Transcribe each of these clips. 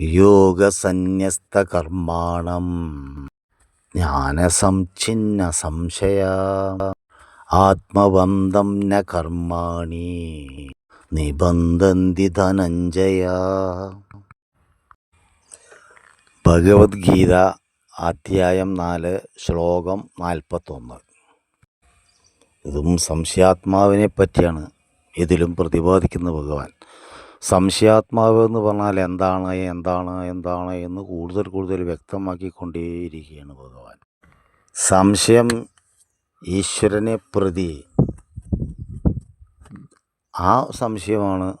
യോഗസന്യസ്തകർമാണം. ജ്ഞാനസംഛിന്ന സംശയ. ആത്മബന്ധം ന കർമാണി. നിബന്ധന്തി ധനഞ്ജയ. ഭഗവത്ഗീത അധ്യായം നാല് ശ്ലോകം നാൽപ്പത്തൊന്ന്. ഇതും സംശയാത്മാവിനെ പറ്റിയാണ് ഇതിലും പ്രതിപാദിക്കുന്ന ഭഗവാൻ. സംശയാത്മാവ് എന്ന് പറഞ്ഞാൽ എന്താണ് എന്താണ് എന്താണ് എന്ന് കൂടുതൽ കൂടുതൽ വ്യക്തമാക്കിക്കൊണ്ടേയിരിക്കുകയാണ് ഭഗവാൻ. സംശയം ഈശ്വരനെ പ്രതി. ആ സംശയമാണ്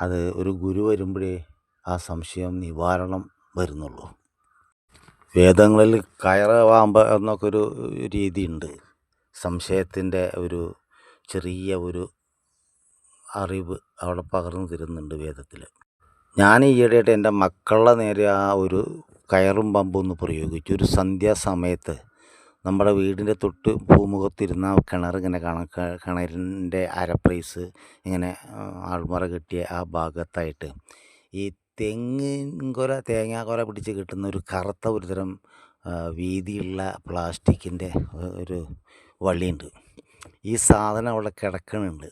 അത് ഒരു ഗുരു വരുമ്പോഴേ ആ സംശയം നിവാരണം വരുന്നുള്ളൂ. വേദങ്ങളിൽ കയറവാമ്പ എന്നൊക്കെ ഒരു രീതിയുണ്ട്. സംശയത്തിന്റെ ഒരു ചെറിയ ഒരു അറിവ് അവിടെ പകർന്നു തരുന്നുണ്ട് വേദത്തിൽ. ഞാൻ ഈയിടെയായിട്ട് എന്റെ മക്കളുടെ നേരെ ആ ഒരു കയറും പമ്പും ഒന്ന് പ്രയോഗിച്ചു. ഒരു സന്ധ്യാസമയത്ത് നമ്മുടെ വീടിന്റെ തൊട്ട് ഭൂമുഖത്തിരുന്ന കിണർ ഇങ്ങനെ കാണാം കിണറിന്റെ അരപ്രൈസ് ഇങ്ങനെ ആൾമുറ കെട്ടിയ ആ ഭാഗത്തായിട്ട് ഈ തെങ്ങിൻകൊല തേങ്ങാക്കൊല പിടിച്ച് കിട്ടുന്ന ഒരു കറുത്ത ഒരു തരം ആ, വീതിയുള്ള പ്ലാസ്റ്റിക്കിന്റെ ഒരു വള്ളിയുണ്ട്. ഈ സാധനം അവിടെ കിടക്കണുണ്ട്.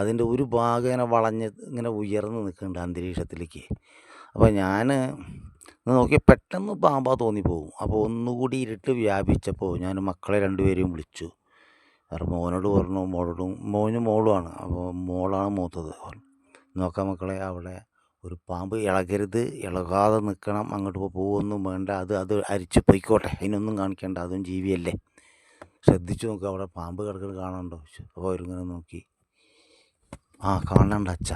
അതിന്റെ ഒരു ഭാഗം ഇങ്ങനെ വളഞ്ഞ് ഇങ്ങനെ ഉയർന്ന് നിൽക്കുന്നുണ്ട് അന്തരീക്ഷത്തിലേക്ക്. അപ്പോൾ ഞാൻ നോക്കി പെട്ടെന്ന് പാമ്പാ തോന്നിപ്പോകും. അപ്പോൾ ഒന്നുകൂടി ഇരുട്ട് വ്യാപിച്ചപ്പോൾ ഞാൻ മക്കളെ രണ്ടുപേരെയും വിളിച്ചു. കാരണം മോനോട് പറഞ്ഞു മോളോടും മോനും മോളുമാണ്. അപ്പോൾ മോളാണ് മൂത്തത്. നോക്കാം മക്കളെ അവിടെ ഒരു പാമ്പ് ഇളകരുത് ഇളകാതെ നിൽക്കണം അങ്ങോട്ട് പോകുമൊന്നും വേണ്ട. അത് അത് അരിച്ച് പൊയ്ക്കോട്ടെ അതിനൊന്നും കാണിക്കേണ്ട. അതും ജീവിയല്ലേ. ശ്രദ്ധിച്ചു നോക്കുക അവിടെ പാമ്പ് കിടക്കുന്നത് കാണാനുണ്ടോ അപ്പോൾ അവരിങ്ങനെ നോക്കി. ആ കാണണ്ട അച്ഛ.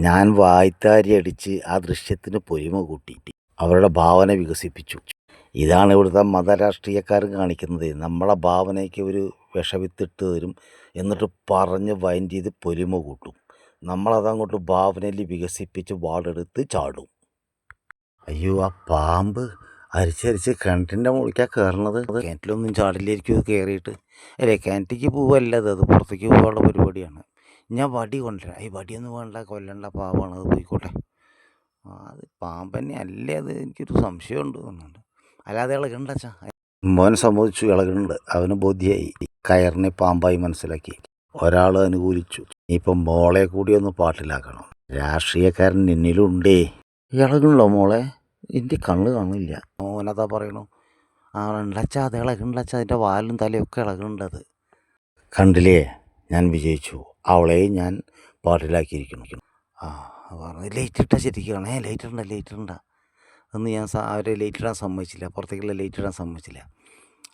ഞാൻ വായ്ത്താരി അടിച്ച് ആ ദൃശ്യത്തിന് പൊലിമ കൂട്ടി അവരുടെ ഭാവന വികസിപ്പിച്ചു. ഇതാണ് ഇവിടുത്തെ മതരാഷ്ട്രീയക്കാരും കാണിക്കുന്നത്. നമ്മളെ ഭാവനയ്ക്ക് ഒരു വിഷവിത്തിട്ട് തരും എന്നിട്ട് പറഞ്ഞ് വൈൻഡ് ചെയ്ത് പൊലിമ കൂട്ടും. നമ്മളതങ്ങോട്ട് ഭാവനയിൽ വികസിപ്പിച്ച് വാളെടുത്ത് ചാടും. അയ്യോ ആ പാമ്പ് അരിച്ചരിച്ച് കിണറ്റിന്റെ മുകളിലേക്കാണ് കയറണത്. കിണറ്റിലൊന്നും ചാടില്ലായിരിക്കും ഇത് കയറിയിട്ട്. അല്ലേ കിണറ്റിക്ക് പോവല്ല അത് അത് പുറത്തേക്ക് പോകാനുള്ള പരിപാടിയാണ്. ഞാൻ വടി കൊണ്ടുവരാം ഈ വടിയൊന്നും വേണ്ട. കൊല്ലണ്ട പാവാണ്. അത് പോയിക്കോട്ടെ. അത് പാമ്പന്നെ അല്ലേ അത്? എനിക്കൊരു സംശയമുണ്ട് തോന്നുന്നുണ്ട്. അല്ലാതെ ഇളകണ്ട അച്ഛാ. മോൻ സമ്മതിച്ചു ഇളകുന്നുണ്ട് അവന് ബോധ്യമായി കയറിനെ പാമ്പായി മനസ്സിലാക്കി. ഒരാൾ അനുകൂലിച്ചു. ഇപ്പം മോളെ കൂടി ഒന്ന് പാട്ടിലാക്കണം. രാഷ്ട്രീയക്കാരൻ നിന്നിലുണ്ടേ ഇളകണല്ലോ മോളെ? എന്റെ കണ്ണ് കാണില്ല മോനതാ പറയണു. ആ ഉണ്ടച്ച അത് ഇളകുണ്ടച്ചാ അതിന്റെ വാലും തലയൊക്കെ ഒക്കെ അത് കണ്ടില്ലേ? ഞാൻ വിജയിച്ചു. അവളെയും ഞാൻ പാട്ടിലാക്കിയിരിക്കണം ആ പറഞ്ഞു ലൈറ്റ് ഇട്ടാൽ ശരിക്കാണേ ലൈറ്റ് ഇടണ്ട ലൈറ്റ് ഇടണ്ട. എന്ന് ഞാൻ അവരെ ലൈറ്റ് ഇടാൻ സമ്മതിച്ചില്ല. പുറത്തേക്കുള്ള ലൈറ്റ് ഇടാൻ സമ്മതിച്ചില്ല.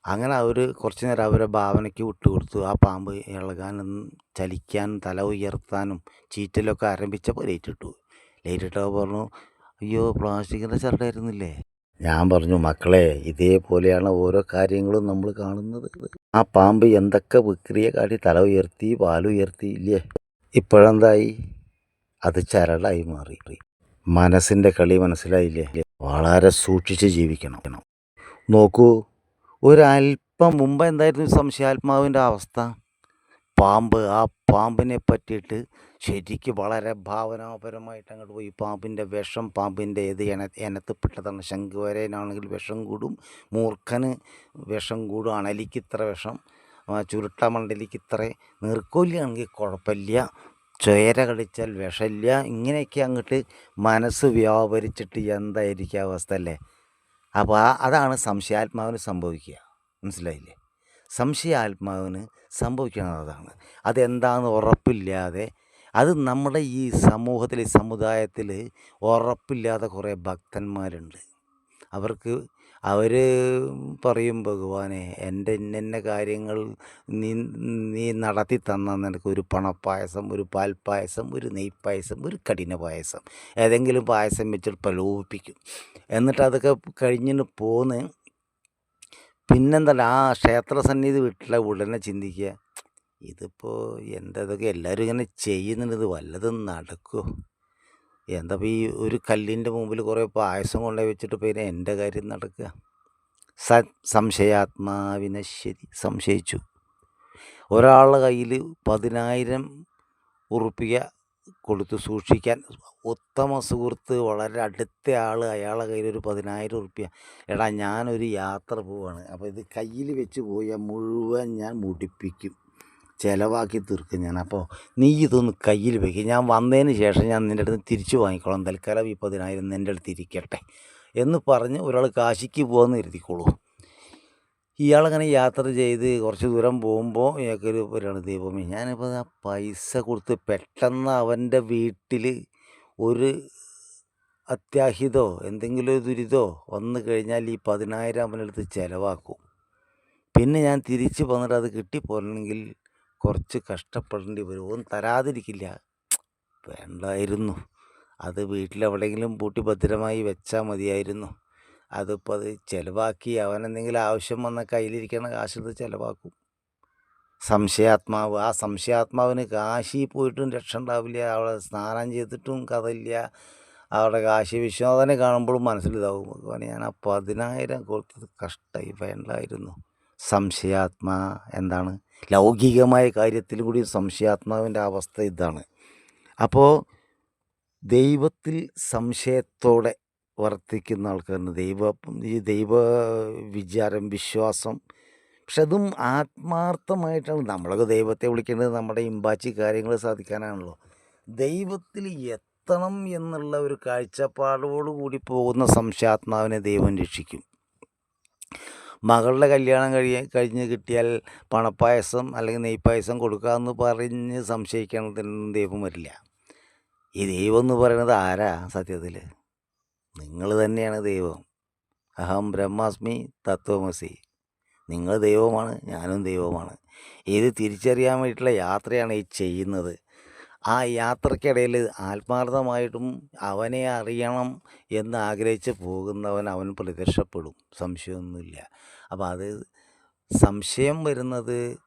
അങ്ങനെ അവർ കുറച്ച് നേരം അവരെ ഭാവനയ്ക്ക് വിട്ടുകൊടുത്തു. ആ പാമ്പ് ഇളകാനും ചലിക്കാനും തല ഉയർത്താനും ചീറ്റലൊക്കെ ആരംഭിച്ചപ്പോൾ ലൈറ്റ് ഇട്ടു. ലൈറ്റ് ഇട്ടപ്പോൾ പറഞ്ഞു അയ്യോ പ്ലാസ്റ്റിക്കിന്റെ ചിരട്ടായിരുന്നില്ലേ ഞാൻ പറഞ്ഞു മക്കളെ ഇതേപോലെയാണ് ഓരോ കാര്യങ്ങളും നമ്മൾ കാണുന്നത്. ആ പാമ്പ് എന്തൊക്കെ വിക്രിയ കാട്ടി തല ഉയർത്തി പാലുയർത്തി ഇല്ലേ? ഇപ്പോഴെന്തായി? അത് ചരടായി മാറി. മനസ്സിന്റെ കളി മനസ്സിലായില്ലേ? വളരെ സൂക്ഷിച്ച് ജീവിക്കണം. നോക്കൂ ഒരല്പം മുമ്പ് എന്തായിരുന്നു സംശയാത്മാവിന്റെ അവസ്ഥ? പാമ്പ് ആ പാമ്പിനെ പറ്റിയിട്ട് ശരിക്ക് വളരെ ഭാവനാപരമായിട്ട് അങ്ങോട്ട് പോയി. പാമ്പിന്റെ വിഷം പാമ്പിന്റെ ഏത് എന ഇനത്തിൽപ്പെട്ടതാണ് ശംഖുവരേനാണെങ്കിൽ വിഷം കൂടും. മൂർഖന് വിഷം കൂടും. അണലിക്ക് ഇത്ര വിഷം ചുരുട്ട മണ്ടലിക്ക് ഇത്ര നീർക്കോലിയാണെങ്കിൽ കുഴപ്പമില്ല. ചോര കടിച്ചാൽ വിഷമില്ല. ഇങ്ങനെയൊക്കെ അങ്ങോട്ട് മനസ്സ് വ്യാപരിച്ചിട്ട് എന്തായിരിക്കും അവസ്ഥ അല്ലേ? അപ്പോൾ അതാണ് സംശയാത്മാവിന് സംഭവിക്കുക. മനസ്സിലായില്ലേ? സംശയാത്മാവിന് സംഭവിക്കുന്നതാണ്. അതെന്താണെന്ന് ഉറപ്പില്ലാതെ അത് നമ്മുടെ ഈ സമൂഹത്തിൽ സമുദായത്തിൽ ഉറപ്പില്ലാത്ത കുറേ ഭക്തന്മാരുണ്ട്. അവർക്ക് അവർ പറയും ഭഗവാനെ എന്റെ ഇന്ന കാര്യങ്ങൾ നീ നീ നടത്തി തന്ന നിനക്ക് ഒരു പണപ്പായസം ഒരു പാൽപ്പായസം ഒരു നെയ്പ്പായസം ഒരു കഠിന പായസം ഏതെങ്കിലും പായസം വെച്ചിട്ട് പ്രലോഭിപ്പിക്കും. എന്നിട്ട് അതൊക്കെ കഴിഞ്ഞിട്ട് പോന്ന് പിന്നെന്തല്ല ആ ക്ഷേത്ര സന്നിധി വിട്ടില്ല ഉടനെ ചിന്തിക്കുക. ഇതിപ്പോൾ എന്താ ഇതൊക്കെ എല്ലാവരും ഇങ്ങനെ ചെയ്യുന്നുണ്ട്. ഇത് വല്ലതും നടക്കുമോ എന്താ ഇപ്പോൾ ഈ ഒരു കല്ലിന്റെ മുമ്പിൽ കുറേ പായസം കൊണ്ടുപോയി വെച്ചിട്ട് പിന്നെ എന്റെ കാര്യം നടക്കുക. സ സംശയാത്മാവിനെ ശരി സംശയിച്ചു. ഒരാളുടെ കയ്യിൽ പതിനായിരം ഉറുപ്പിക കൊടുത്ത് സൂക്ഷിക്കാൻ. ഉത്തമ സുഹൃത്ത് വളരെ അടുത്ത ആൾ അയാളെ ഒരു പതിനായിരം ഉറുപ്പ്യ. എടാ ഞാനൊരു യാത്ര പോവാണ്. അപ്പോൾ ഇത് കയ്യിൽ വെച്ച് പോയാൽ മുഴുവൻ ഞാൻ മുടിപ്പിക്കും. ചിലവാക്കി തീർക്കും ഞാൻ. അപ്പോൾ നീ ഇതൊന്ന് കയ്യിൽ വയ്ക്കും ഞാൻ വന്നതിന് ശേഷം ഞാൻ നിന്റെ അടുത്ത് തിരിച്ചു വാങ്ങിക്കോളാം. തൽക്കാലം ഈ പതിനായിരം നിന്റെ അടുത്ത് ഇരിക്കട്ടെ എന്ന് പറഞ്ഞ് ഒരാൾ കാശിക്ക് പോകുമെന്ന് കരുതിക്കോളൂ ഇയാളങ്ങനെ യാത്ര ചെയ്ത് കുറച്ച് ദൂരം പോകുമ്പോൾ ഇയാൾക്കൊരു പരിപാടി ദൈവമേ ഞാനിപ്പോൾ ആ പൈസ കൊടുത്ത് പെട്ടെന്ന് അവന്റെ വീട്ടിൽ ഒരു അത്യാഹിതോ എന്തെങ്കിലും ഒരു ദുരിതോ വന്നു കഴിഞ്ഞാൽ ഈ പതിനായിരം അവനെടുത്ത് ചിലവാക്കും. പിന്നെ ഞാൻ തിരിച്ച് വന്നിട്ട് അത് കിട്ടിപ്പോരണമെങ്കിൽ കുറച്ച് കഷ്ടപ്പെടേണ്ടി വരും. ഒന്നും തരാതിരിക്കില്ല. വേണ്ടായിരുന്നു. അത് വീട്ടിലെവിടെയെങ്കിലും പൂട്ടി ഭദ്രമായി വെച്ചാൽ മതിയായിരുന്നു. അതിപ്പോൾ അത് ചിലവാക്കി അവനെന്തെങ്കിലും ആവശ്യം വന്ന കയ്യിലിരിക്കണ കാശെടുത്ത് ചിലവാക്കും. സംശയാത്മാവ്. ആ സംശയാത്മാവിന് കാശി പോയിട്ടും രക്ഷ ഉണ്ടാവില്ല. അവിടെ സ്നാനം ചെയ്തിട്ടും കഥയില്ല. അവിടെ കാശി വിശ്വനാഥനെ കാണുമ്പോഴും മനസ്സിലിതാവും. ഭഗവാനെ ഞാൻ ആ പതിനായിരം കൊടുത്തത് കഷ്ടമായി വേണ്ടായിരുന്നു സംശയാത്മാ എന്താണ്? ലൗകികമായ കാര്യത്തിൽ കൂടി സംശയാത്മാവിന്റെ അവസ്ഥ ഇതാണ്. അപ്പോൾ ദൈവത്തിൽ സംശയത്തോടെ വർത്തിക്കുന്ന ആൾക്കാരുണ്ട്. ദൈവ ഈ ദൈവ വിചാരം വിശ്വാസം. പക്ഷെ അതും ആത്മാർത്ഥമായിട്ടാണ്. നമ്മളൊക്കെ ദൈവത്തെ വിളിക്കേണ്ടത് നമ്മുടെ ഇമ്പാച്ചി കാര്യങ്ങൾ സാധിക്കാനാണല്ലോ. ദൈവത്തിൽ എത്തണം എന്നുള്ള ഒരു കാഴ്ചപ്പാടോടു കൂടി പോകുന്ന സംശയാത്മാവിനെ ദൈവം രക്ഷിക്കും. മകളുടെ കല്യാണം കഴിയ കഴിഞ്ഞ് കിട്ടിയാൽ പണപ്പായസം അല്ലെങ്കിൽ നെയ്പ്പായസം കൊടുക്കാമെന്ന് പറഞ്ഞ് സംശയിക്കണതിനൊന്നും ദൈവം വരില്ല. ഈ ദൈവം എന്ന് പറയുന്നത് ആരാ സത്യത്തിൽ? നിങ്ങൾ തന്നെയാണ് ദൈവം. അഹം ബ്രഹ്മാസ്മി തത്വമസി. നിങ്ങൾ ദൈവമാണ് ഞാനും ദൈവമാണ്. ഇത് തിരിച്ചറിയാൻ വേണ്ടിയിട്ടുള്ള യാത്രയാണ് ഈ ചെയ്യുന്നത്. ആ യാത്രക്കിടയിൽ ആത്മാർത്ഥമായിട്ടും അവനെ അറിയണം എന്ന് ആഗ്രഹിച്ച് പോകുന്നവൻ അവൻ പ്രത്യക്ഷപ്പെടും. സംശയമൊന്നുമില്ല. അപ്പോൾ അത് സംശയം വരുന്നത്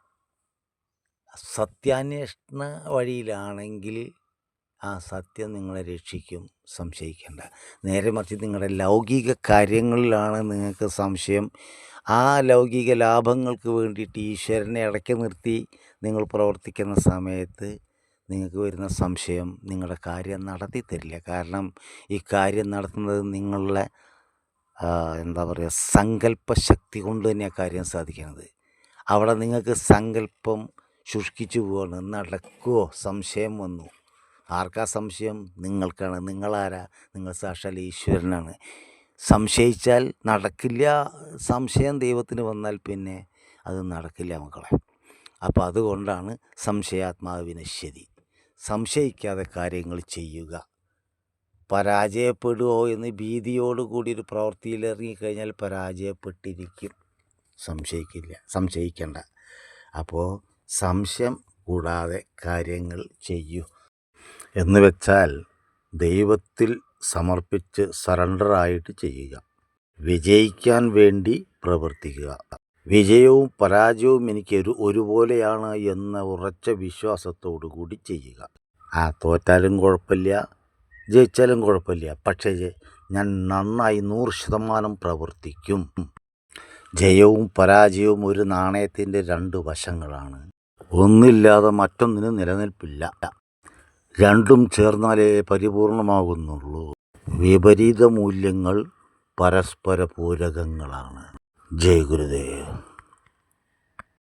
സത്യാന്വേഷണ വഴിയിലാണെങ്കിൽ ആ സത്യം നിങ്ങളെ രക്ഷിക്കും. സംശയിക്കേണ്ട. നേരെ മറിച്ച് നിങ്ങളുടെ ലൗകിക കാര്യങ്ങളിലാണ് നിങ്ങൾക്ക് സംശയം. ആ ലൗകിക ലാഭങ്ങൾക്ക് വേണ്ടിയിട്ട് ഈശ്വരനെ ഇടയ്ക്ക് നിർത്തി നിങ്ങൾ പ്രവർത്തിക്കുന്ന സമയത്ത് നിങ്ങൾക്ക് വരുന്ന സംശയം നിങ്ങളുടെ കാര്യം നടത്തി തരില്ല. കാരണം ഈ കാര്യം നടത്തുന്നത് നിങ്ങളുടെ എന്താ പറയുക സങ്കല്പശക്തി കൊണ്ട് തന്നെയാണ് കാര്യം സാധിക്കുന്നത്. അവിടെ നിങ്ങൾക്ക് സങ്കല്പം ശുഷ്കിച്ചു പോവാണ്. നടക്കുമോ സംശയം വന്നു. ആർക്കാ സംശയം? നിങ്ങൾക്കാണ്. നിങ്ങളാരാ? നിങ്ങൾ സാക്ഷാൽ ഈശ്വരനാണ്. സംശയിച്ചാൽ നടക്കില്ല. സംശയം ദൈവത്തിന് വന്നാൽ പിന്നെ അത് നടക്കില്ല മക്കളെ. അപ്പോൾ അതുകൊണ്ടാണ് സംശയാത്മാവിന് ശരി. സംശയിക്കാതെ കാര്യങ്ങൾ ചെയ്യുക. പരാജയപ്പെടുമോ എന്ന് ഭീതിയോട് കൂടി ഒരു പ്രവൃത്തിയിൽ ഇറങ്ങിക്കഴിഞ്ഞാൽ പരാജയപ്പെട്ടിരിക്കും. സംശയിക്കില്ല. സംശയിക്കേണ്ട. അപ്പോൾ സംശയം കൂടാതെ കാര്യങ്ങൾ ചെയ്യൂ. എന്ന് വെച്ചാൽ ദൈവത്തിൽ സമർപ്പിച്ച് സറണ്ടറായിട്ട് ചെയ്യുക. വിജയിക്കാൻ വേണ്ടി പ്രവർത്തിക്കുക. വിജയവും പരാജയവും എനിക്ക് ഒരു ഒരുപോലെയാണ് എന്ന ഉറച്ച വിശ്വാസത്തോടു കൂടി ചെയ്യുക. ആ തോറ്റാലും കുഴപ്പമില്ല ജയിച്ചാലും കുഴപ്പമില്ല. പക്ഷേ ഞാൻ നന്നായി നൂറ് ശതമാനം പ്രവർത്തിക്കും. ജയവും പരാജയവും ഒരു നാണയത്തിന്റെ രണ്ട് വശങ്ങളാണ്. ഒന്നില്ലാതെ മറ്റൊന്നിന് നിലനിൽപ്പില്ല. രണ്ടും ചേർന്നാലേ പരിപൂർണമാകുന്നുള്ളൂ. വിപരീത മൂല്യങ്ങൾ പരസ്പര പൂരകങ്ങളാണ് ജയ് ഗുരുദേവ്.